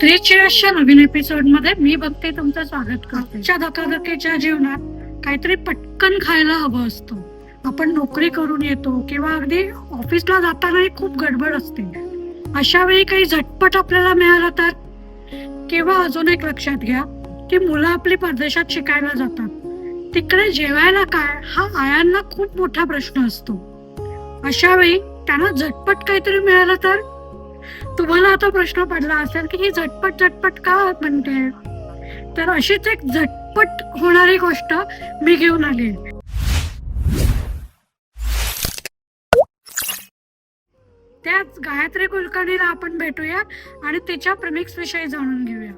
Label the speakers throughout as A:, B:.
A: Three चेअर्सच्या नवीन एपिसोडमध्ये मी बघते तुमचं स्वागत करते. धकाधकीच्या जीवनात काहीतरी पटकन खायला हवं असतं. आपण नोकरी करून येतो किंवा अगदी ऑफिसला जातानाही खूप गडबड असते. अशा वेळी काही झटपट आपल्याला मिळालं तर? किंवा अजून एक लक्षात घ्या की मुलं आपली परदेशात शिकायला जातात. तिकडे जेवायला काय हा आयांना खूप मोठा प्रश्न असतो. अशा वेळी त्यांना झटपट काहीतरी मिळालं तर? तुम्हाला आता प्रश्न पडला असेल की ही झटपट झटपट का म्हणते? तर अशीच एक झटपट होणारी गोष्ट मी घेऊन आली. त्याच गायत्री कुलकर्णीला आपण भेटूया आणि तिच्या प्रेमिक्स विषयी जाणून घेऊया.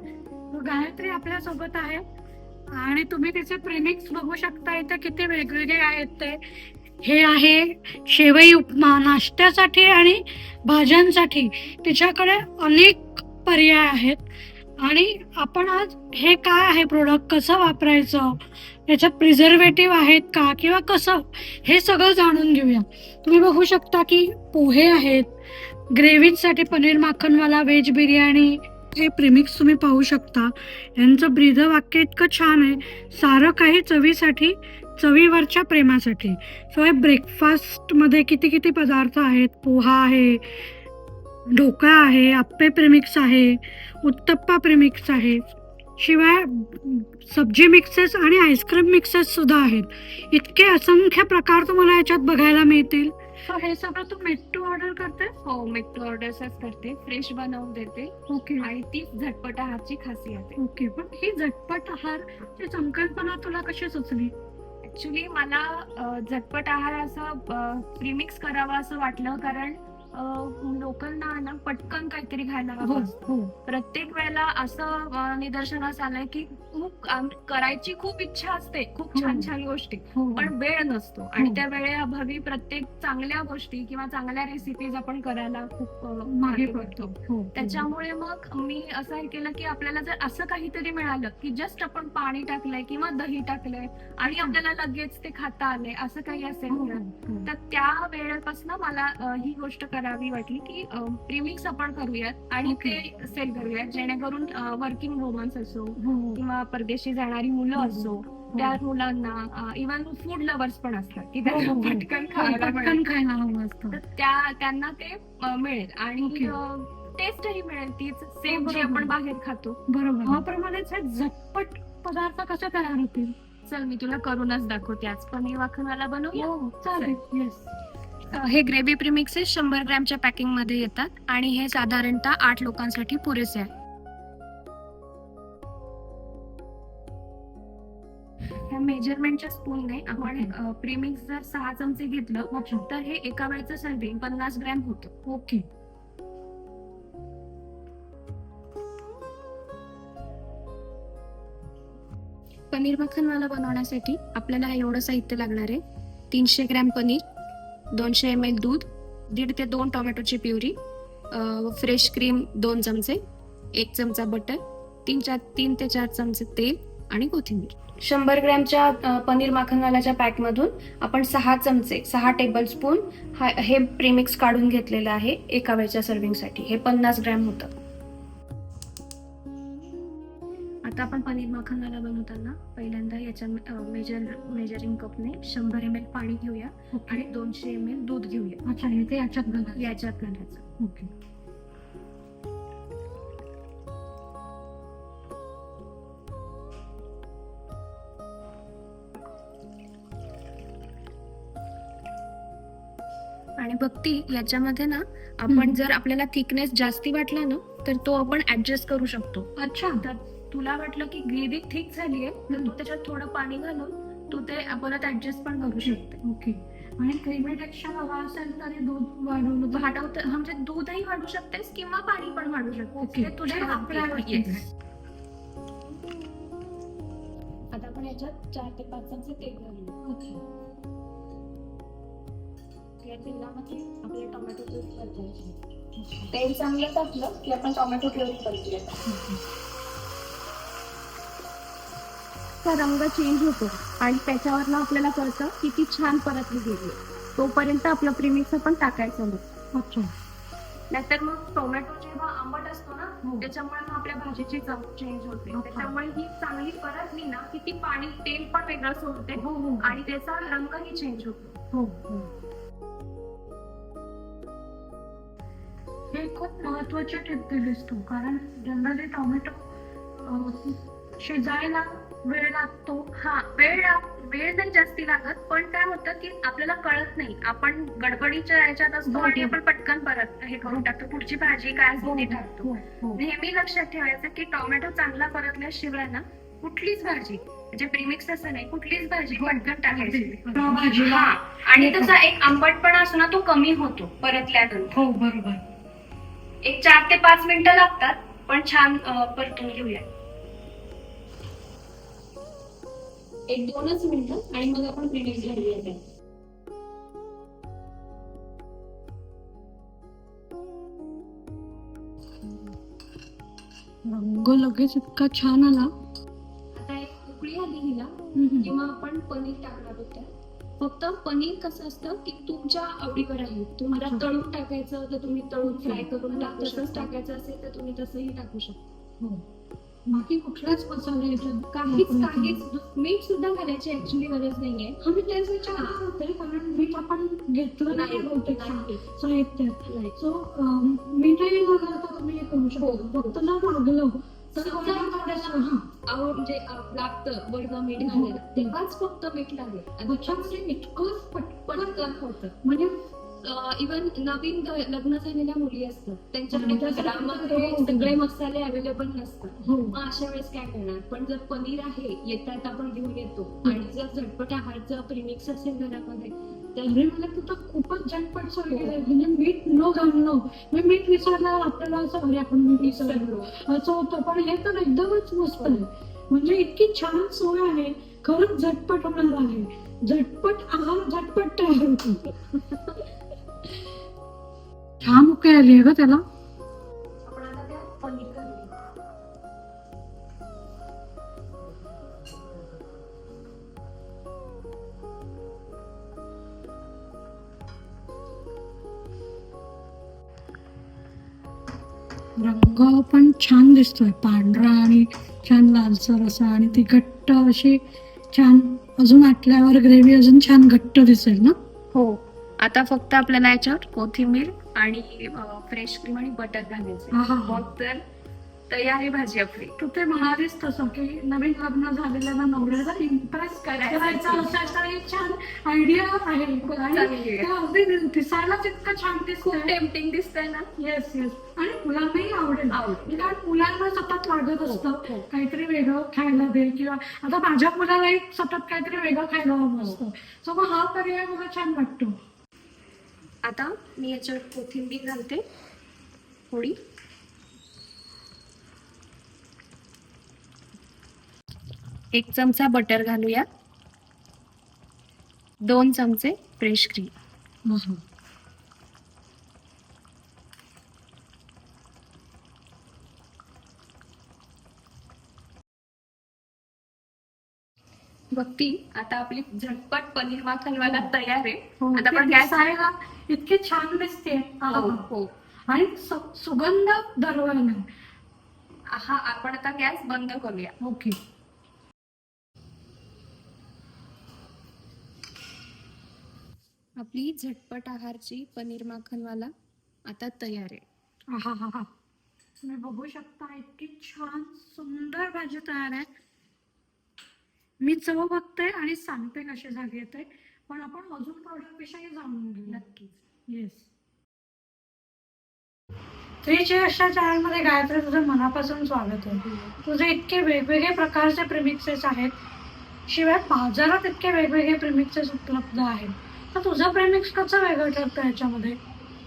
A: गायत्री आपल्यासोबत आहे आणि तुम्ही तिचे प्रेमिक्स बघू शकता इथे किती वेगवेगळे आहेत ते. हे आहे शेवई उपमा नाश्त्यासाठी आणि भाज्यांसाठी. तिच्याकडे अनेक पर्याय आहेत. आणि आपण आज हे काय आहे प्रोडक्ट कसं वापरायचं? याच्यात प्रिझर्वेटिव्ह आहेत का? किंवा कसं? हे सगळं जाणून घेऊया. तुम्ही बघू शकता की पोहे आहेत. ग्रेव्हीसाठी पनीर माखनवाला व्हेज बिर्याणी. हे प्रेमिक्स तुम्ही पाहू शकता. यांचं ब्रीद वाक्य इतकं छान आहे. सारं काही चवीसाठी चवीवरच्या प्रेमासाठी. सो हे ब्रेकफास्टमध्ये किती किती पदार्थ आहेत? पोहा आहे ढोकळा आहे आप्पे प्रेमिक्स आहे उत्तप्पा प्रेमिक्स आहे. शिवाय सब्जी मिक्सेस आणि आईस्क्रीम मिक्सेस सुद्धा आहेत. इतके असंख्य प्रकार तुम्हाला याच्यात बघायला मिळतील. So हे सगळं तू मेट्टू ऑर्डर करते?
B: हो मेट्रो ऑर्डर्सच करते. फ्रेश बनवून देते.
A: ओके
B: आणि तीच झटपट आहारची खासियत आहे.
A: ओके पण ही झटपट आहार ची संकल्पना तुला कशी सुचली?
B: ऍक्च्युली मला झटपट आहार असं प्रीमिक्स करावं असं वाटलं कारण लोकांना ना पटकन काहीतरी खायला
A: हो
B: हवं असतं.
A: हो
B: प्रत्येक वेळेला असं निदर्शनास आलंय की खूप करायची खूप इच्छा असते खूप छान
A: हो.
B: छान गोष्टी
A: हो
B: पण वेळ नसतो आणि
A: हो.
B: त्या वेळेअभावी प्रत्येक चांगल्या गोष्टी किंवा चांगल्या रेसिपीज आपण करायला खूप
A: मागे पडतो हो
B: त्याच्यामुळे मग मी असं हे केलं की आपल्याला जर असं काहीतरी मिळालं की जस्ट आपण पाणी टाकलंय किंवा दही टाकलंय आणि आपल्याला लगेच ते खाता आलंय असं काही असेल
A: हो, हो.
B: तर त्या वेळेपासून मला ही गोष्ट करावी वाटली की प्रीमिक्स आपण करूयात आणि. ते सेल करूयात. जेणेकरून वर्किंग वुमन्स असो
A: हो.
B: किंवा परदेशी जाणारी मुलं
A: हो.
B: असो त्या मुलांना इव्हन फूड लवर्स पण असतात की
A: हो,
B: त्यांना
A: हो, हो.
B: पटकन खायला.
A: पटकन खायला हवं असतं.
B: तर त्या त्यांना ते मिळेल. आणि. टेस्टही मिळेल. तीच सेम जी. आपण बाहेर खातो.
A: बरोबर. हे झटपट पदार्थ कसे तयार होतील?
B: चल मी तुला करूनच दाखवते. आज पनीर वाखनवाला बनवूया.
A: हो चालेल. येस
B: हे ग्रेव्ही प्रिमिक्सेस शंभर ग्रॅमच्या पॅकिंगमध्ये येतात आणि हे साधारणतः आठ लोकांसाठी पुरेसे आहे. ह्या मेजरमेंटच्या स्पूनने आपण प्रीमिक्स जर सहा चमचे घेतलं तर हे एका वेळचं सर्विंग पन्नास ग्रॅम होतं.
A: ओके.
B: पनीर मखनवाला बनवण्यासाठी आपल्याला हे एवढं साहित्य लागणार आहे. तीनशे ग्रॅम पनीर दोनशे एम एल दूध दीड ते दोन टोमॅटोची प्युरी फ्रेश क्रीम दोन चमचे एक चमचा बटर तीन चार तीन ते चार चमचे तेल आणि कोथिंबीर. शंभर ग्रॅमच्या पनीर माखनवाल्याच्या पॅकमधून आपण सहा चमचे सहा टेबल स्पून हा हे प्रीमिक्स काढून घेतलेलं आहे एका वेळच्या सर्विंगसाठी हे पन्नास ग्रॅम होतं. आता आपण पनीर मखनवाला बनवताना पहिल्यांदा याच्या मेजर मेजरिंग कपने शंभर एम एल पाणी घेऊया आणि दोनशे एम एल दूध घेऊया.
A: अच्छा हे ते याच्यात घालायचं.
B: याच्यात घालायचं
A: ओके.
B: आणि भक्ती याच्यामध्ये ना आपण. जर आपल्याला थिकनेस जास्ती वाटला ना तर तो आपण ऍडजस्ट करू शकतो.
A: अच्छा.
B: तुला वाटलं की ग्रेव्ही थिक झालीये तर तू त्याच्यात थोडं पाणी घालून तू ते परत ऍडजस्ट पण करू शकते.
A: ओके. आणि क्रीमी टेक्स्चर हवा असेल तरी दूध वाढवलं तर
B: वाढवत म्हणजे दूधही वाढू शकतेस किंवा पाणी पण वाढू शकतेस.
A: ओके.
B: ते तुझ्या आहे.
A: आहे.
B: आता आपण याच्यात चार ते पाच चमचे तेल घालूया
A: ओके.
B: या तेलामध्ये आपले टोमॅटो प्युरी तेल चांगलं टाकलं की आपण टोमॅटो प्युरी परतूया तर रंग चेंज होतो. आणि त्याच्यावरनं आपल्याला कळतं की ती छान परतली गेली. तोपर्यंत आपलं प्रीमिक्स आपण टाकायचं नाही.
A: अच्छा.
B: नाहीतर मग टोमॅटो जेव्हा आंबट असतो ना
A: हो.
B: त्याच्यामुळे मग आपल्या भाजीची चव चेंज होते.
A: अच्छा.
B: त्याच्यामुळे ही चांगली परतली ना की ती पाणी तेल पण वेगळं सोडते.
A: हो हो.
B: आणि त्याचा रंगही चेंज होतो.
A: हो हो. हे खूप महत्वाची टिप दिलीस तू. कारण जनरली टोमॅटो शिजायला वेळ लागतो
B: हा वेळ वेळ नाही जास्ती लागत पण काय होतं की आपल्याला कळत नाही. आपण गडबडीच्या याच्यात असतो
A: हो,
B: आणि
A: हो.
B: आपण पटकन परत हे करून टाकतो. पुढची भाजी काय असेल ती टाकतो.
A: हो, हो.
B: नेहमी लक्षात ठेवायचं की टोमॅटो चांगला परतल्याशिवाय ना कुठलीच भाजी म्हणजे प्रीमिक्स असं नाही कुठलीच भाजी पटकन टाकायची. हा आणि त्याचा एक आंबटपणा असतो ना तो कमी होतो परतल्यानंतर.
A: हो बरोबर.
B: एक चार ते पाच मिनिटं लागतात पण छान परतून घेऊया. एक दोनच मिनिटं आणि मग आपण प्रीमिक्स घालूया त्यात.
A: रंग लगेच इतका छान आला
B: आता एक उकळी आली हिला. किंवा आपण पनीर टाकणार होत्या फक्त पनीर कसं असतं की तुमच्या आवडीवर आहे तुम्हाला. तळून टाकायचं तर तुम्ही तळून. फ्राय करून टाकू
A: तसंच
B: तसंच टाकायचं असेल तर तुम्ही तसंही टाकू शकता
A: हो. बाकी कुठलाच मसाले याच्यात
B: काहीच. काहीच मीठ सुद्धा घालायची ऍक्च्युली गरज नाहीये
A: हा, मी तेच विचारलं होते कारण मीठ आपण घेतलं नाही बहुतेक. साहित्यात. सो मीठही न घालता तुम्ही हे करू शकता
B: हो.
A: फक्त ना लागलं तर हा.
B: म्हणजे लागतं बडगं मीठ घालायला तेव्हाच फक्त मीठ लागेल
A: इतकं पटपट
B: होतं
A: म्हणजे
B: इवन नवीन लग्न झालेल्या मुली असतात. त्यांच्याकडे. घरामध्ये सगळे मसाले अवेलेबल नसतात.
A: हो
B: मग अशा वेळेस काय करणार? पण जर पनीर आहे येतात आपण घेऊन येतो. आणि जर झटपट आहारचं प्रिमिक्स असेल घरामध्ये तर
A: अरे मला तुझं खूपच झटपट सोय केलंय. म्हणजे मीठ न घालणं. मी मीठ विसरल्यावर आपल्याला असं अरे आपण मीठ विसरलो. असं होतं. पण हे तर एकदमच मस्त आहे. म्हणजे इतकी छान सोय आहे. खरंच झटपट होणार आहे. झटपट आहार झटपट तयार होतो. छान मुके आली आहे ग त्याला. रंग पण छान दिसतोय पांढरा आणि छान लालसर असा आणि ती घट्ट अशी छान अजून आटल्यावर ग्रेव्ही अजून छान घट्ट दिसेल ना?
B: हो. आता फक्त आपल्याला याच्यावर कोथिंबीर आणि फ्रेश क्रीम आणि बटर घालायचं
A: हा, हा, हा.
B: मग तर तयार आहे भाजी आपली.
A: तू ते म्हणालीस तसं की नवीन लग्न झालेल्या नवऱ्याला इम्प्रेस
B: करायचं.
A: असायचं ही छान आयडिया आहे. अगदी दिसायलाच इतकं छान
B: खूप
A: दिसतंय
B: टेम्पटिंग दिसतंय ना?
A: येस येस आणि मुलांनाही आवडेल. कारण मुलांना सतत लागत असतं.
B: हो.
A: काहीतरी वेगळं खायला दे किंवा आता माझ्या मुलालाही सतत काहीतरी वेगळं खायला हवं
B: हो.
A: असतं सो मग हा पर्याय मला छान वाटतो.
B: आता मी याच्यावर कोथिंबीर घालते थोडी. एक चमचा बटर घालूया. दोन चमचे फ्रेश क्रीम बघती आता आपली झटपट पनीर माखनवाला तयार आहे.
A: हो,
B: आता
A: ती
B: आपण गॅस
A: दिसायला इतकी छान दिसते
B: हो हो
A: आणि सु- सुगंध दरवळला
B: हा आपण आता गॅस बंद करूया.
A: ओके.
B: आपली झटपट आहारची पनीर माखनवाला आता तयार आहे.
A: हा हा हा तुम्ही बघू शकता इतकी छान सुंदर भाजी तयार आहे. मी चव बघते आणि सांगते कशी झाली आहे ते. पण आपण अजून प्रोडक्ट विषयी जाणून घेऊ
B: नक्कीच.
A: येस त्रिची अशा चॅनलमध्ये गायत्री तुझं मनापासून स्वागत आहे. तुझे इतके वेगवेगळे प्रकारचे प्रिमिक्सेस आहेत. शिवाय बाजारात इतके वेगवेगळे प्रिमिक्सेस उपलब्ध आहेत. तर तुझं प्रेमिक्स कसं वेगळं ठरतं याच्यामध्ये?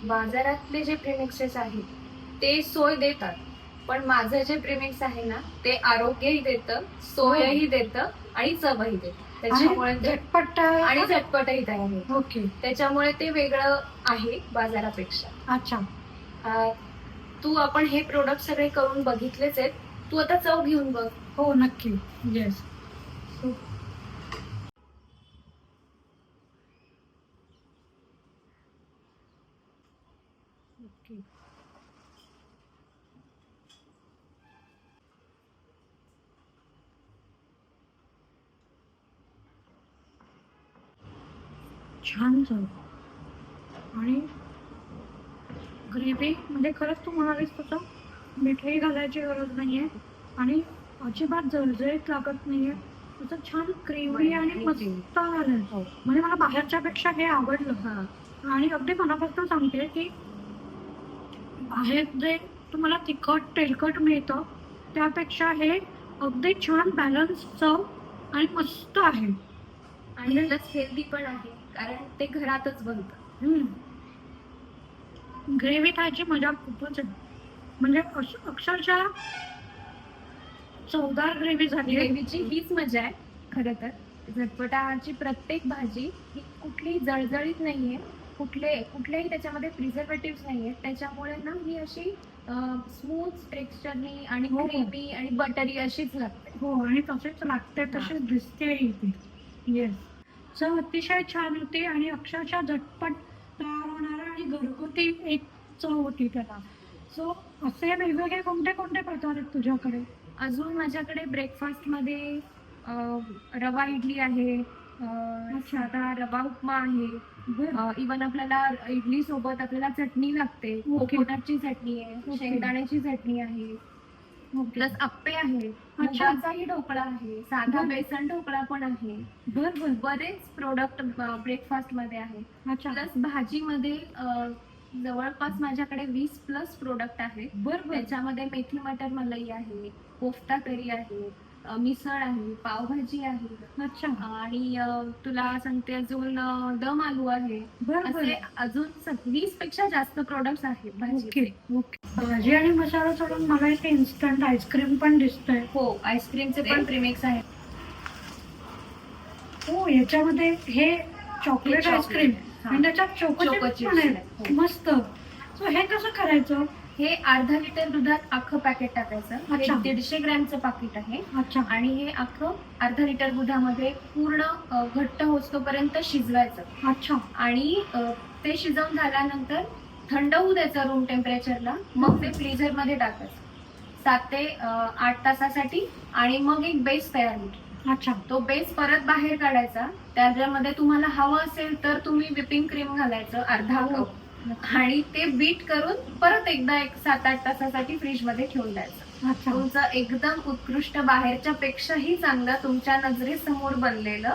B: बाजारातले जे प्रेमिक्सेस आहेत ते सोय देतात. पण माझं जे प्रेमिक्स आहे ना ते आरोग्यही देतं सोयही देतं आणि चवही देतं. त्याच्यामुळे
A: झटपट
B: आणि झटपटही तयार होतं
A: ओके.
B: त्याच्यामुळे ते वेगळं आहे बाजारापेक्षा.
A: अच्छा.
B: तू आपण हे प्रोडक्ट सगळे करून बघितलेच आहेत. तू आता चव घेऊन बघ.
A: हो नक्की. येस ओके छान चव आणि ग्रेव्ही म्हणजे खरंच तू म्हणालीस तसं मीठही घालायची गरज नाहीये. आणि अजिबात जळजळीत लागत नाहीये. असं छान क्रीमी आणि मस्त आलं म्हणजे मला बाहेरच्या पेक्षा हे आवडलं.
B: हा.
A: आणि अगदी मनापासून सांगते की बाहेर जे तुम्हाला तिखट तेलकट मिळतं त्यापेक्षा हे अगदी छान बॅलन्स चव आणि मस्त आहे.
B: आणि हेल्दी पण आहे. कारण ते घरातच बनतं.
A: ग्रेव्ही खायची मजा खूपच आहे. म्हणजे अक्षरशः चवदार ग्रेव्ही झाली.
B: ग्रेव्हीची हीच मजा आहे खरं तर. झटपटाची प्रत्येक भाजी ही कुठलीही जळजळीत नाहीये. कुठले कुठलेही त्याच्यामध्ये प्रिझर्वेटिव्ह नाहीये. त्याच्यामुळे ना ही अशी स्मूथ टेक्स्चरनी आणि
A: हो.
B: क्रीमी आणि बटरी अशीच लागते.
A: हो आणि तसेच लागते तसेच दिसते येस चव अतिशय छान होती आणि अक्षरशः झटपट तयार होणारा आणि घरगुती एक चव होती त्याला सो असे वेगवेगळे कोणते कोणते प्रकार आहेत तुझ्याकडे
B: अजून माझ्याकडे ब्रेकफास्टमध्ये अं, रवा इडली आहे. साधा रवा उपमा आहे इवन आपल्याला इडली सोबत आपल्याला चटणी लागते. कोकोनटची चटणी आहे. शेंगदाण्याची चटणी आहे प्लस आप्पे आहे
A: अच्छा.
B: मुगाचाही ढोकळा आहे साधा. बेसन ढोकळा पण आहे.
A: बर
B: बरेच प्रोडक्ट ब्रेकफास्टमध्ये आहे.
A: अच्छा.
B: प्लस भाजीमध्ये अं, जवळपास माझ्याकडे वीस प्लस प्रोडक्ट आहे
A: बर बर.
B: त्याच्यामध्ये मेथी मटर मलाई आहे कोफ्ता करी आहे मिसळ आहे पावभाजी आहे.
A: अच्छा.
B: आणि तुला सांगते अजून दम आलू आहे.
A: बर बर.
B: असे अजून वीसपेक्षा जास्त प्रोडक्ट आहेत
A: ओके
B: भाजी
A: ओके. भाजी आणि मसाला सोडून मला इथे इन्स्टंट आईस्क्रीम पण दिसतंय.
B: हो आईस्क्रीमचे पण प्रीमिक्स आहेत.
A: हो याच्यामध्ये हे चॉकलेट
B: हे
A: आईस्क्रीम
B: हा.
A: आणि त्याच्यात चोको
B: Choco
A: चिप्स
B: chips
A: पण आहेत.
B: आहेत, हो.
A: मस्त. सो हे कसं करायचं?
B: हे अर्धा लिटर दुधात अख्खं पॅकेट टाकायचं. हे
A: अच्छा.
B: दीडशे ग्रॅमचं पाकिट आहे.
A: अच्छा.
B: आणि हे अख्खं अर्धा लिटर दुधामध्ये पूर्ण अं, घट्ट होतोपर्यंत शिजवायचं.
A: अच्छा.
B: आणि अं, ते शिजवून झाल्यानंतर थंड होऊ द्यायचं रूम टेम्परेचरला मग ते फ्रीझरमध्ये टाकायचं. सात ते अं, आठ तासासाठी. आणि मग एक बेस तयार होतो
A: अच्छा.
B: तो बेस परत बाहेर काढायचा. त्याच्यामध्ये तुम्हाला हवं असेल तर तुम्ही विपिंग क्रीम घालायचं अर्धा
A: हो.
B: कप आणि ते बीट करून परत एकदा एक सात आठ तासासाठी फ्रीजमध्ये ठेवून द्यायचं.
A: अच्छा.
B: तुमचं एकदम उत्कृष्ट बाहेरच्या पेक्षाही चांगलं तुमच्या नजरेसमोर बनलेलं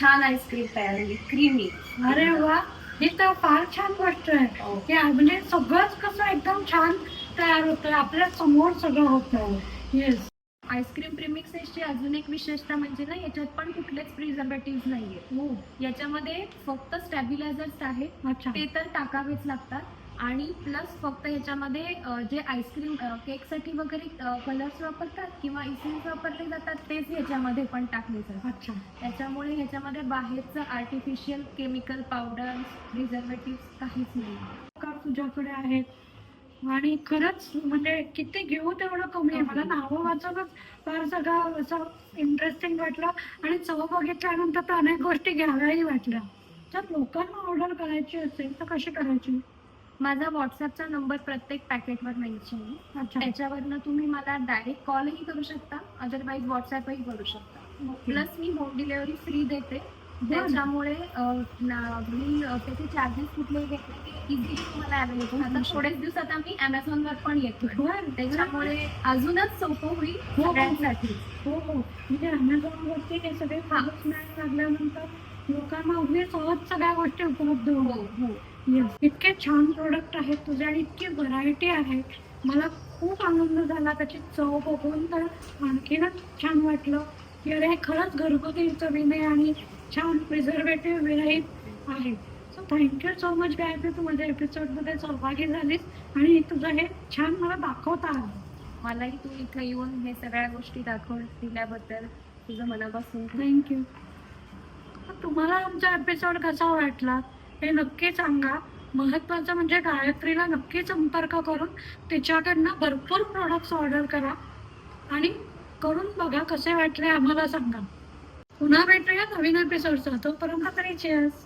B: छान आईस्क्रीम तयार होईल. क्रीमी.
A: अरे वा. ही तर फार छान गोष्ट आहे
B: हो.
A: की आ- म्हणजे सगळंच कसं एकदम छान तयार होतंय. आपल्यासमोर सगळं होतं येस
B: आईस्क्रीम प्रिमिक्सेसची अजून एक विशेषता म्हणजे ना याच्यात पण कुठलेच प्रिझर्वेटिव्ह नाहीये.
A: हो.
B: याच्यामध्ये फक्त स्टॅबिलायझर्स आहेत.
A: अच्छा.
B: ते तर टाकावेच लागतात. आणि प्लस फक्त ह्याच्यामध्ये अ, जे आईस्क्रीम केकसाठी वगैरे कलर्स वापरतात किंवा इसेन्स वापरले जातात तेच ह्याच्यामध्ये पण टाकले जातात.
A: अच्छा.
B: त्याच्यामुळे ह्याच्यामध्ये बाहेरचं आर्टिफिशियल केमिकल पावडर प्रिझर्वेटिव्ह काहीच नाही
A: प्रकार तुझ्याकडे आहेत? आणि खरंच म्हणजे किती घेऊ तेवढं कमी आहे. मला नावं वाचूनच फार सगळं असं इंटरेस्टिंग वाटलं. आणि चव बघितल्यानंतर तर अनेक गोष्टी घ्याव्याही वाटल्या. जर लोकांना ऑर्डर करायची असेल तर कशी करायची?
B: माझा व्हॉट्सअपचा नंबर प्रत्येक पॅकेटवर मेन्शन आहे.
A: अच्छा.
B: त्याच्यावरनं तुम्ही मला डायरेक्ट कॉलही करू शकता. अदरवाईज व्हॉट्सअपही करू शकता. प्लस मी होम डिलेवरी फ्री देते. त्याच्यामुळे अ, ना- मी त्याचे चार्जेस कुठले घेतले इझिली तुम्हाला अवेलेबल आता थोड्याच दिवसात आम्ही अमेझॉन वर पण येतो
A: बरं,
B: त्याच्यामुळे अजूनच सोपं होईल
A: हो, हो.
B: सगळ्यांसाठी.
A: हो हो. म्हणजे अमेझॉनवरती हे सगळे प्रोडक्ट मिळायला लागल्यानंतर लोकांना अगदी सहज सगळ्या गोष्टी उपलब्ध
B: हो हो.
A: इतके छान प्रोडक्ट आहेत तुझे आणि इतकी व्हरायटी आहे मला खूप आनंद झाला त्याची चव बघून. तर आणखीनच छान वाटलं. की अरे हे खरंच घरगुती चवीने आणि छान प्रिझर्वेटिव्ह विरहित आहे. So thank you so much Gayatri तू माझ्या एपिसोडमध्ये सहभागी झालीस आणि तुझं हे छान मला दाखवता आलं
B: मलाही तू इथं येऊन हे सगळ्या गोष्टी दाखवून दिल्याबद्दल तुझं मनापासून
A: थँक्यू तुम्हाला आमचा एपिसोड कसा वाटला हे नक्की सांगा. महत्वाचं म्हणजे गायत्रीला नक्की संपर्क करून तिच्याकडनं भरपूर प्रोडक्ट्स ऑर्डर करा आणि करून बघा कसे वाटले आम्हाला सांगा. पुन्हा भेटूया नवीन एपिसोडचा तोपर्यंत तरी चेअर्स